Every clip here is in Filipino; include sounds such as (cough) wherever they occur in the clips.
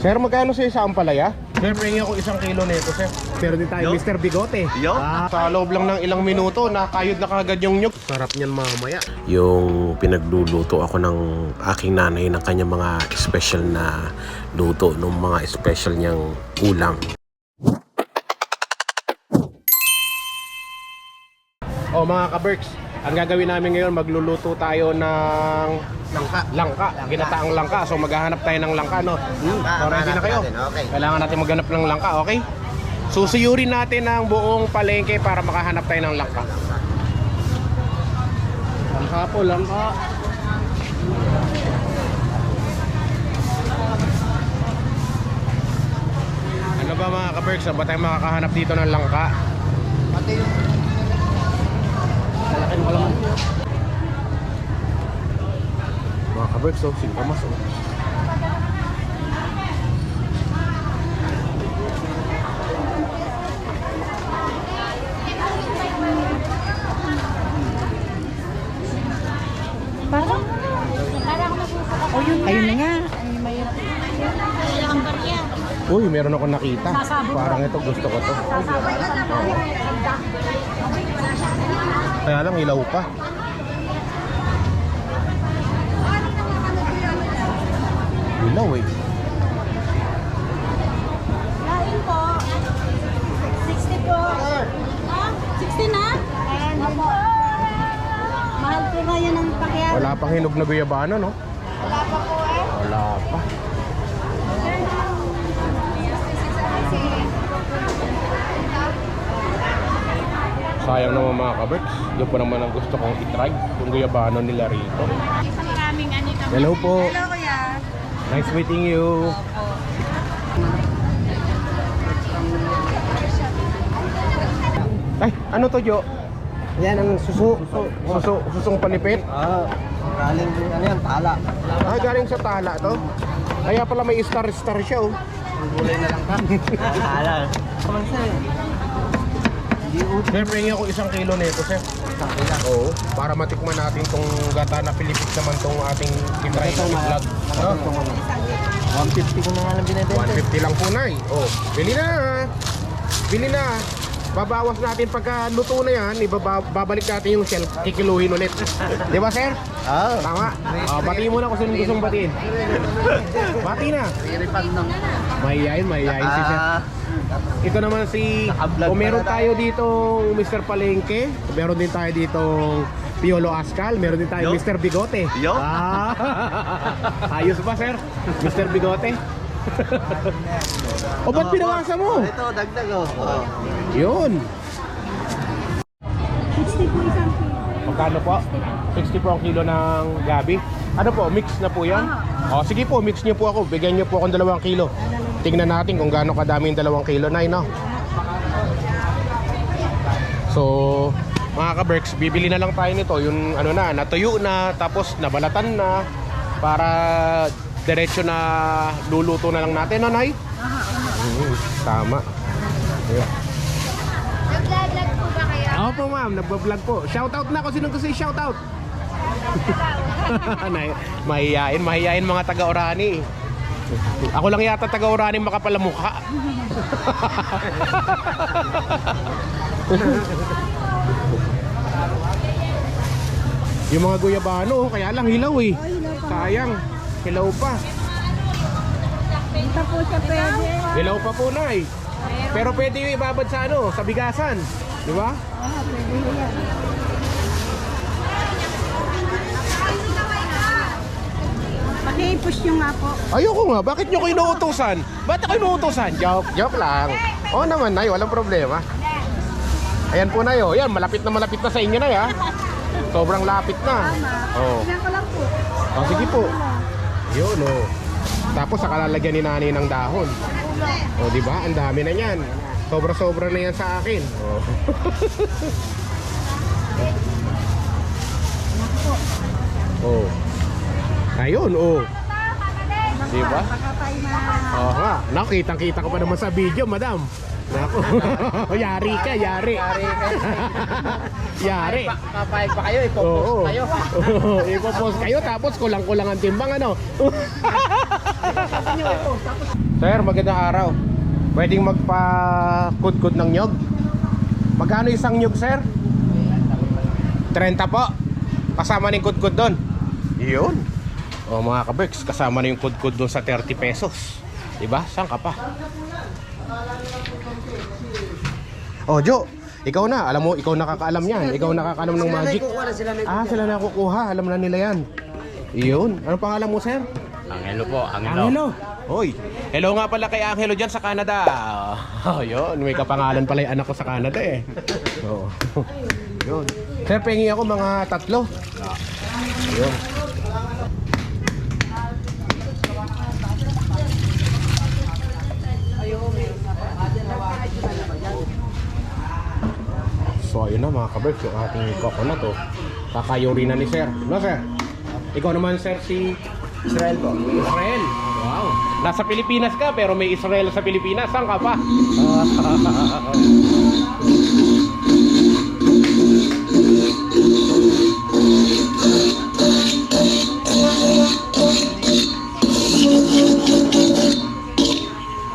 Sir, magkano sa isang palaya? Sir, pengi ako isang kilo nito, sir. Meron din tayo Yo. Mr. Bigote. Yo. Ah, Sa loob lang ng ilang minuto, nakayod na kagad yung nyug. Sarap niyan mamaya. yung pinagluluto ako ng aking nanay ng kanyang mga special na luto, ng mga special niyang ulam. O mga ka-Berks, ang gagawin namin ngayon, magluluto tayo ng Langka. langka, ginataang langka. So maghahanap tayo ng langka, no? Langka, So ready na kayo? natin, okay. Kailangan natin maghanap ng langka, okay? Susuyurin natin ang buong palengke para makahanap tayo ng langka. Langka po, langka. Ano ba mga ka-Berks, saan ba tayo makakahanap dito ng langka? Pati yung... Malaking malaman. Mga ka-Berks, oh, singkamas, oh. Parang, parang nasusuka. O yun Ayun na nga. Ay, mayroon. Ang barya. Uy, meron ako nakita. Parang ito, gusto ko to. Ka na Kaya lang, ilaw pa. Ilaw eh. Lain po. 60 po. Ah, 60 na? Mahal po ngayon ang pakyan. Wala pang hinog na guyabano, no? Wala pa po eh. Wala pa. Sayang naman mga kaberks. Yun po naman ang gusto kong itry. Yung guyabano nila rito. Isang kaming ani kami. Hello po. Hello kuya. Nice meeting you. Ay, ano to, Jo? Yan ang suso. Suso, susong panipit? Ah, galing ano yan, tala. Ah, galing sa tala to. Kaya pala may star-star siya, oh. Ang gulay na lang ka. (laughs) tala. Kaman sir. Sir, pengi ako isang kilo nito, sir. Oo, para matikman natin tong gata na Pilipit naman tong ating kitry na vlog. No? 150 ko na nga lang binibenta. 150 lang po, Nay. Oh, bili na. Bili na. Babawas natin pagka luto na yan, ibaba, babalik natin yung shell, kikiluhin ulit. Di ba, sir? Ah, Tama. Oh, batiin mo na kung sino gustong batiin. Bati na. Mahihayin, mahihayin si sir. Ah, Ito naman si kung meron tayo dito Mr. Palengke, meron din tayo dito Piolo Ascal, meron din tayo Yo. Mr. Bigote. Yo. Ah. (laughs) Ayos ba, sir? Mr. Bigote? (laughs) o ba't pinawasan mo? Ito, dagdag oh. oh. Yun. 60 po isang kilo. Magkano po? 60 po ang kilo ng gabi. Ano po, mix na po yan? O sige po, mix niyo po ako. Bigyan niyo po akong dalawang kilo. Tingnan natin kung gaano kadami yung dalawang kilo na no? So, mga ka-Berks, bibili na lang tayo nito. Yung ano na, natuyo na, tapos nabalatan na para diretso na luluto na lang natin, nanay? Mm, tama. Yeah. Naglalag po ba kaya? Ako po ma'am, nagbablog po. Shoutout na kung sinong gusto yung shoutout. (laughs) Mahihain, mahihain mga taga-Orani. Ako lang yata taga-Orani makapalamukha. yung mga guyabano, kaya lang hilaw eh. Sayang, hilaw pa. Ito po siya pwede. Hilaw pa po na eh. Pero pwede yung ibabad sa ano, sa bigasan. Di ba? Ah, pwede yan. Paki-push nyo nga po. Ayoko nga, bakit nyo ko inuutosan? Ba't ako inuutosan? Joke, joke lang. Oo naman, Nay, walang problema. Ayan po, Nay, oh. Yan, malapit na malapit na sa inyo, Nay, ha? Sobrang lapit na. Oh. Tingnan ko lang po. oh sige po. Yun, oh. Tapos, saka lalagyan ni Nani ng dahon. Oh, di ba? Ang dami na yan. Sobra-sobra na yan sa akin. Oh. (laughs) oh. Ayun, oh. Di ba? Oo nga. Nakitang-kita ko pa naman sa video, madam. Nako. (laughs) yari ka, yari. Yari ka. (laughs) yari. Kapayag pa kayo, ipopost Oo. kayo. Oo, (laughs) Ipopost kayo tapos kulang-kulang ang timbang ano. Sir, magandang araw. Pwedeng magpa-kudkod ng nyog? Magkano isang nyog, sir? 30 po. Kasama na yung kudkod doon. Yun. O mga kaberks, kasama na yung kudkod doon sa 30 pesos. Diba? Saan ka pa? Oh, Jo. Ikaw na. Alam mo, ikaw nakakaalam yan. Ikaw nakakaalam ng magic. Ah, sila na kukuha. Alam na nila yan. Yun. Ano pangalan mo, sir? Angelo po, Angelo. Angelo. Hoy. Hello nga pala kay Angelo dyan sa Canada. (laughs) Oh, yun. May kapangalan pala yung anak ko sa Canada eh. (laughs) Oo. yun. Sir, pengi ako mga tatlo. Yun. So ayun na mga kaberks, yung ating coconut oh. Kakayuri na ni sir. No sir? Ikaw naman sir si Israel po. Israel. Wow. Nasa Pilipinas ka pero may Israel sa Pilipinas. Saan ka pa? (laughs)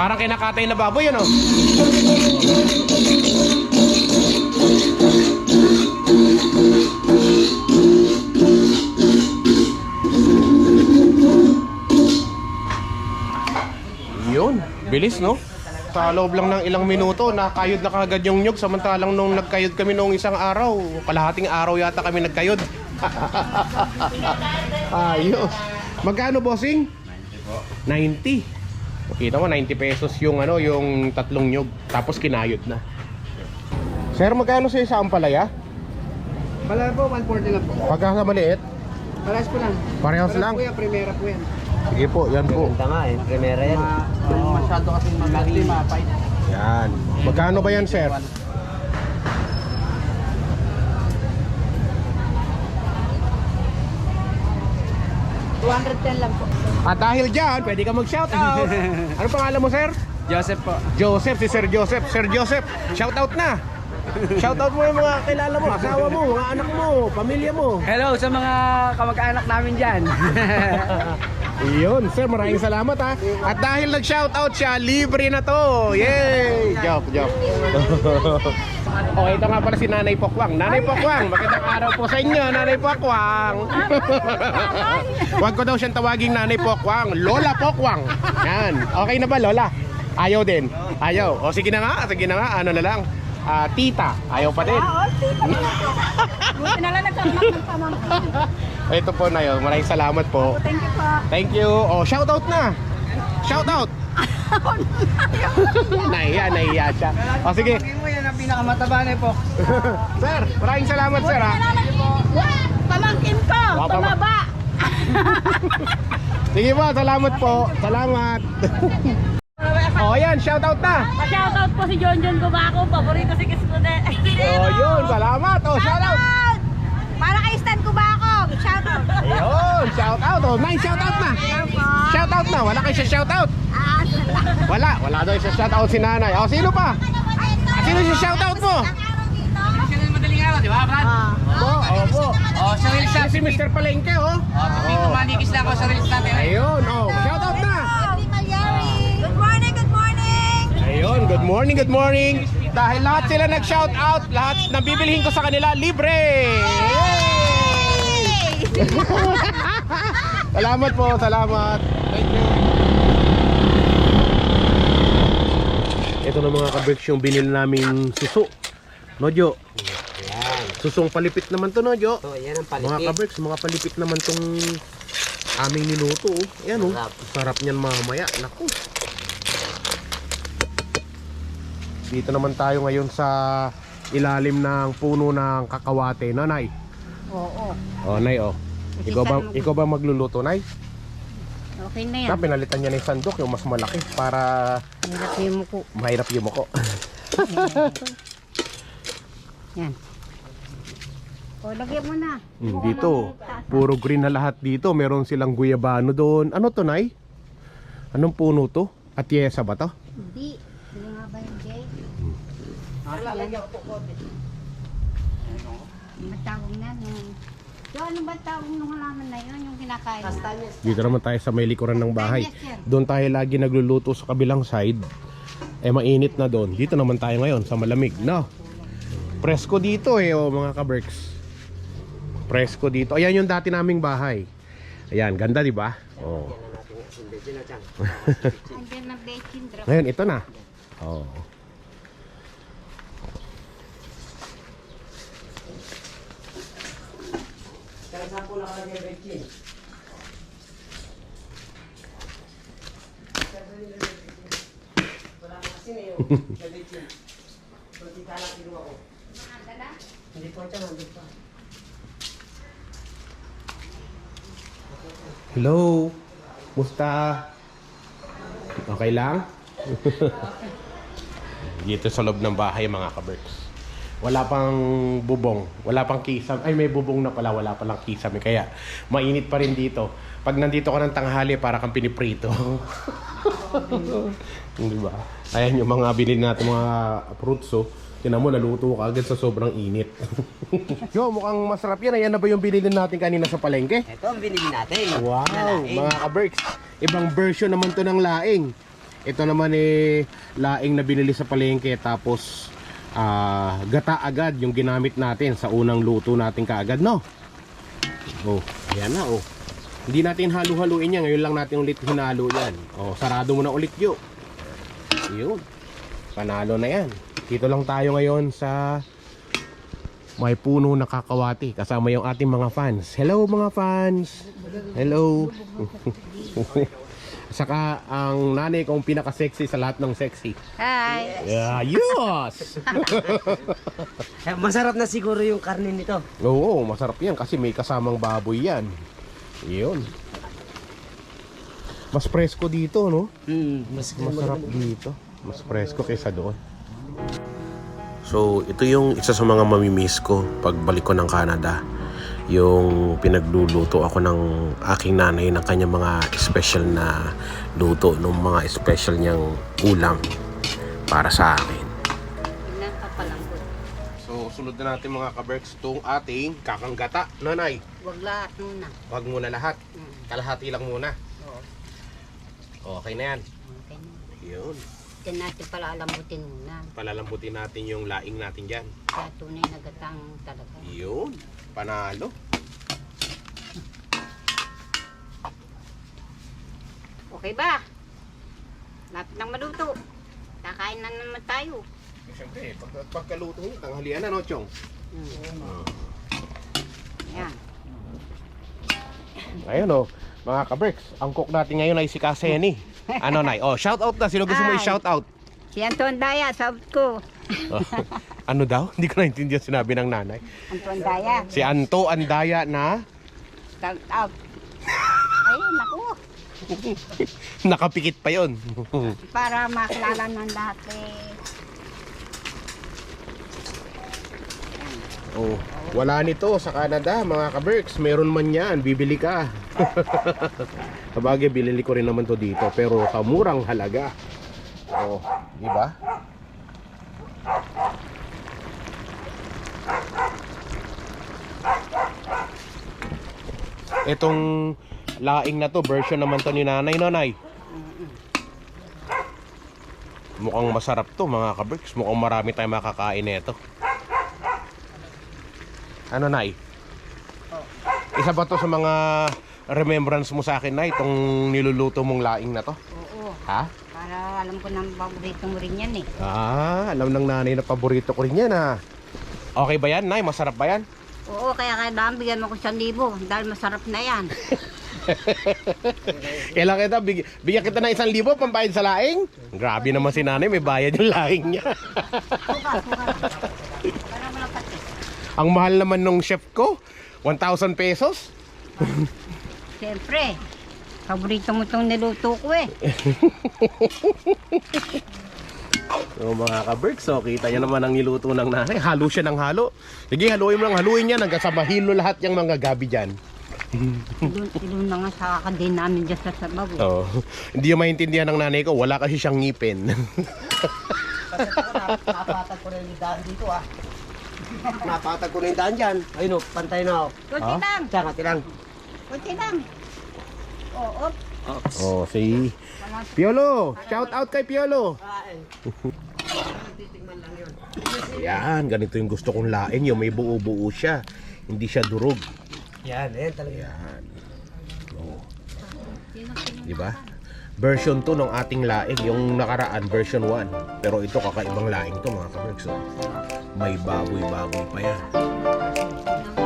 Parang kinakatay na baboy ano? Bilis no? Sa loob lang ng ilang minuto, nakayod na kagad yung nyug samantalang nung nagkayod kami nung isang araw, kalahating araw yata kami nagkayod. (laughs) Ayos. Magkano bossing? 90 Kita mo 90 pesos yung ano, yung tatlong nyug tapos kinayod na. Sir, magkano sa isang palaya? Wala po, 140 lang po. Pagka sa maliit, Parehas po lang. parehas lang. yan, primera po yan. Sige po, yan po. Ganda nga eh, primera yan. masyado kasi magaling. Mapait. Yan. Magkano ba yan, sir? lang po. At dahil dyan, pwede ka mag-shoutout. ano pangalan mo, sir? Joseph po. Joseph, si Sir Joseph. Sir Joseph, shoutout na. Shoutout mo yung mga kilala mo, asawa mo, mga anak mo, pamilya mo. Hello sa mga kamag-anak namin dyan. (laughs) Iyon, sir, maraming salamat ha. At dahil nag-shoutout siya, libre na to. Yay! Joke, joke. (laughs) okay, ito nga pala si Nanay Pokwang. Nanay Pokwang, magandang araw po sa inyo, Nanay Pokwang. Huwag ko daw siyang tawaging Nanay Pokwang. Lola Pokwang. Yan. Okay na ba, Lola? Ayaw din. Ayaw. O sige na nga, sige na nga. Ano na lang. Ah, tita, ayaw pa din. Oo, tita na lang po. Buti na lang nagkaroon ng pamangkin. (laughs) Ito po na yun. Maraming salamat po. Thank you po. Thank you. Oh, shoutout na. Shoutout. (laughs) nahiya, nahiya siya. O sige. mo yan ang pinakamataba na po. (laughs) sir, maraming salamat sir ha. Pamangkin ko, Wow, pama- tumaba. (laughs) Sige po, salamat po. Salamat. oh, ayan, shoutout na. Pa-shoutout po si John John Gubaco, paborito si Kiskude. Oh, yun, salamat. Oh, shoutout. Para kay Stan Gubaco, shoutout. Ayun, Oh, nice shoutout na. Shoutout na. Wala kayo sa shoutout. Ah, Wala, wala daw sa shoutout si nanay. Oh, sino pa? Sino si shoutout mo? Siya yung madaling araw, di ba, Brad? Opo. Oh, sa Reels Si Mr. Palengke, oh. Oh, kapito manikis na ako sa Reels natin. Ayun, oh. Shoutout na. Good morning, good morning. Ayun, good morning, good morning. Dahil lahat sila nag-shout out, lahat ng bibilihin ko sa kanila libre. Yay! (laughs) salamat po, salamat. Thank you. Ito na mga kabricks yung binili naming suso. Nojo. Susong palipit naman to, Nojo. Oh, yan ang Mga kabricks, mga palipit naman tong aming niluto. Oh. Ayan oh. Sarap. Sarap niyan mamaya. Naku. Dito naman tayo ngayon sa ilalim ng puno ng kakawate, no, Nay? Oo, Oh, Nay, oh. Ikaw ba, ikaw ba magluluto, Nay? okay na yan. Na, pinalitan niya ng sandok, yung mas malaki, para Hirap mo ko. mahirap yung ko. (laughs) Yan. O, lagyan mo na. Hmm, dito, puro green na lahat dito. Meron silang guyabano doon. Ano to, Nay? Anong puno to? Atiesa ba to? Hindi. Hindi nga ba yung Jay? Matawag na nung Yung ano ba tawag nung halaman na yun, yung kinakain? Kastanyas. Dito naman tayo sa may likuran ng bahay. Doon tayo lagi nagluluto sa kabilang side. Eh mainit na doon. Dito naman tayo ngayon sa malamig. No. Presko dito eh oh, mga ka-Berks. Presko dito. Ayan yung dati naming bahay. Ayan, ganda di ba? Oh. Ngayon ito na. Oh. Sa po nakalagay Betchin. Wala kasi na yung Betchin. Kunti ka lang kinuha ko. Hindi po siya, nandun pa. Hello. Musta? Okay lang? (laughs) Dito sa loob ng bahay mga ka-Berks. Wala pang bubong, wala pang kisame. Ay, may bubong na pala, wala palang kisame. Kaya, mainit pa rin dito. Pag nandito ka ng tanghali, para kang piniprito. (laughs) Di ba? Ayan yung mga bilhin natin mga fruits, oh. Tinan mo, naluto ka agad sa sobrang init. (laughs) Yo, mukhang masarap yan. Ayan na ba yung binili natin kanina sa palengke? Ito ang binili natin. Wow, Nalaing. mga ka-Berks. Ibang version naman to ng laing. Ito naman eh, laing na binili sa palengke tapos ah, gata agad yung ginamit natin sa unang luto natin kaagad, no? Oh, ayan na, oh. Hindi natin halu-haluin yan. Ngayon lang natin ulit hinalo yan. Oh, sarado mo na ulit, yo. Yun. Panalo na yan. Dito lang tayo ngayon sa may puno na kakawati kasama yung ating mga fans. Hello mga fans. Hello. (laughs) Saka ang nanay kong pinaka-sexy sa lahat ng sexy. Hi! Yeah, yes! (laughs) Eh, Masarap na siguro yung karne nito. Oo, masarap yan kasi may kasamang baboy yan. Yun. Mas presko dito, no? Hmm, mas Masarap dito. Mas presko kaysa doon. So, ito yung isa sa mga mamimiss ko pagbalik ko ng Canada. Yung pinagluluto ako ng aking nanay ng kanyang mga special na luto, ng mga special niyang ulam para sa akin. So, sunod na natin mga kaberks itong ating kakanggata. Nanay, Huwag lahat muna. wag muna lahat. Mm. Kalahati lang muna. Oo. Okay na yan. Okay na. Yun. Ito natin pala alambutin muna. Palalambutin natin yung laing natin dyan. Kaya tunay na gatang talaga. Yun. Panalo. Okay ba? Lapit ng maluto. Kakain na naman tayo. Siyempre, pag, pagkaluto nyo, tanghalian na, no, Chong? Mm. Ah. Ayan. (laughs) Ayun, oh. Mga kaberks, ang cook natin ngayon ay si Kaseni. (laughs) Ano, Nay? Oh, shout out na. Sino gusto mo Ay. i-shout out? Si Anton Daya, sabi ko. (laughs) ano daw? (laughs) Hindi ko naintindihan sinabi ng nanay. Anton Daya, Si Anto Andaya na shout out. Ay, naku. (laughs) nakapikit pa yon. (laughs) Para makilala ng lahat eh. oh, wala nito sa Canada, mga kaberks. Meron man yan, bibili ka. Sabagay, bilili ko rin naman to dito, pero sa murang halaga. Oh, di ba? Itong laing na to, version naman to ni nanay, nanay. Mukhang masarap to mga kaberks. Mukhang marami tayong makakain nito. Ano, Nay? Isa ba to sa mga remembrance mo sa akin, Nay? Itong niluluto mong laing na to? Oo, Ha? para alam ko ng paborito mo rin yan eh. Ah, alam ng nanay na paborito ko rin yan, ha? Okay ba yan, Nay? Masarap ba yan? Oo, kaya kailangan bigyan mo ko 1,000 dahil masarap na yan. (laughs) Kailan kita, big, bigyan kita ng isang libo pambayad sa laing? Grabe naman si nanay, may bayad yung laing niya. Bukas, bukas. (laughs) Para malapat eh. Ang mahal naman nung chef ko, 1,000 pesos. Siyempre, paborito mo itong niluto ko eh. (laughs) So mga ka-Berks, so kita niyo naman ang niluto ng nanay. Halo siya ng halo. Sige, haluin mo lang, haluin niya hanggang sa mahilo lahat yung mga gabi dyan. Ilun, ilun na nga sa kakadin namin dyan sa sabaw. eh. Oh, hindi yung maintindihan ng nanay ko, wala kasi siyang ngipin. Kasi ako, nap- napatag ko rin yung dito ah. Napatag ko na yung daan dyan. Ayun o, pantay na ako. Kunti lang. Tiyan, ati lang. Kunti lang. Oo. Oh, si Piolo. Shout out kay Piolo. Yan, ganito yung gusto kong lain. Yung may buo-buo siya. Hindi siya durog. Yan, ayan talaga. Yan. Oh. Di ba? Version 2 ng ating laing. Yung nakaraan, version 1. Pero ito, kakaibang laing to mga kabergs. oh. May baboy-baboy pa yan.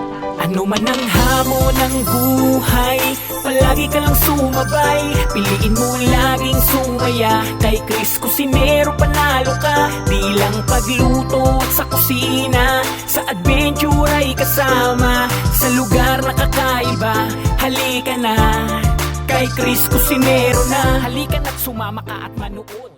Ano man ang hamon ng buhay Palagi ka lang sumabay. Piliin mo laging sumaya Kay Chris Cusinero panalo ka. Di lang pagluto at sa kusina Sa adventure ay kasama. Sa lugar na kakaiba Halika na. Kay Chris Cusinero na Halika na't sumama ka at manood